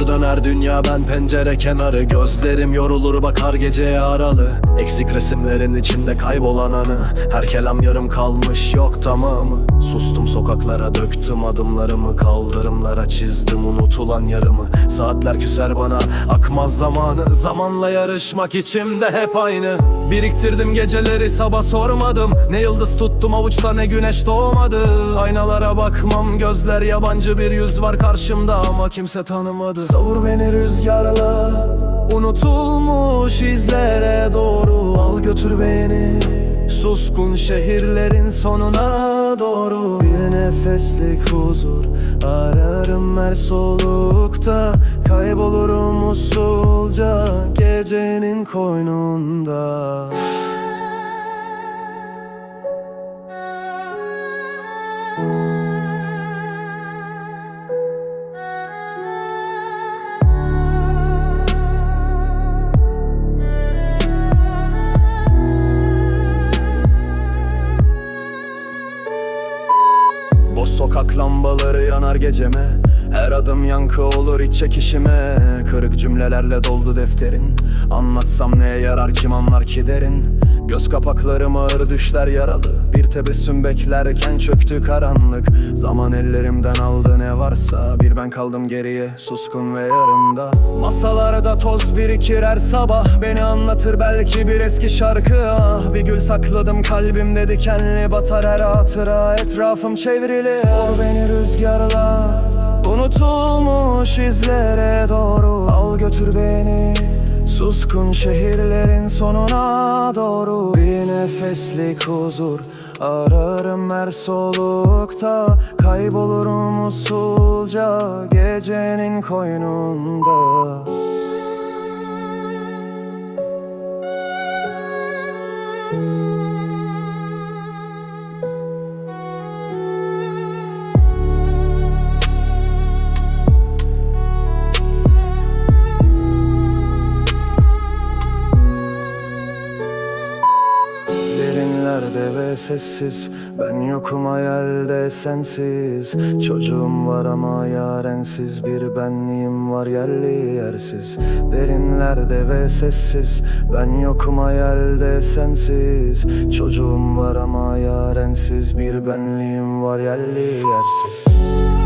döner dünya ben pencere kenarı. Gözlerim yorulur bakar geceye aralı Eksik resimlerin içinde kaybolan anı. Her kelam yarım kalmış yok tamamı. Sustum sokaklara döktüm adımlarımı. Kaldırımlara çizdim unutulan yarımı. Saatler küser bana akmaz zamanı. Zamanla yarışmak içimde hep aynı. Biriktirdim geceleri sabah sormadım. Ne yıldız tuttum avuçta ne güneş doğmadı. Aynalara bakmam gözler yabancı. Bir yüz var karşımda Ama kimse tanımadı Savur beni rüzgarla. Unutulmuş izlere doğru Al götür beni. Suskun şehirlerin sonuna doğru. Bir nefeslik huzur. Ararım her solukta. Kaybolurum usulca Gecenin koynunda Boş sokak lambaları yanar geceme Her adım yankı olur iç çekişime. Kırık cümlelerle doldu defterin. Anlatsam neye yarar kim anlar ki derin? Göz kapaklarım ağır düşler yaralı. Bir tebessüm beklerken çöktü karanlık. Zaman ellerimden aldı ne varsa. Bir ben kaldım geriye suskun ve yarımda. Masalarda toz birikir her sabah. Beni anlatır belki bir eski şarkı. Ah Bir gül sakladım kalbimde dikenli Batar her hatıra. Etrafım çevrili Sor beni rüzgarla Unutulmuş izlere doğru Al götür beni. Suskun şehirlerin sonuna doğru. Bir nefeslik huzur Ararım her solukta. Kaybolurum usulca Gecenin koynunda Ve sessiz. Ben yokum hayalde sensiz. Çocuğum var ama yarensiz. Bir benliğim var yerli yersiz. Derinlerde ve sessiz. Ben yokum hayalde sensiz. Çocuğum var ama yarensiz. Bir benliğim var yerli yersiz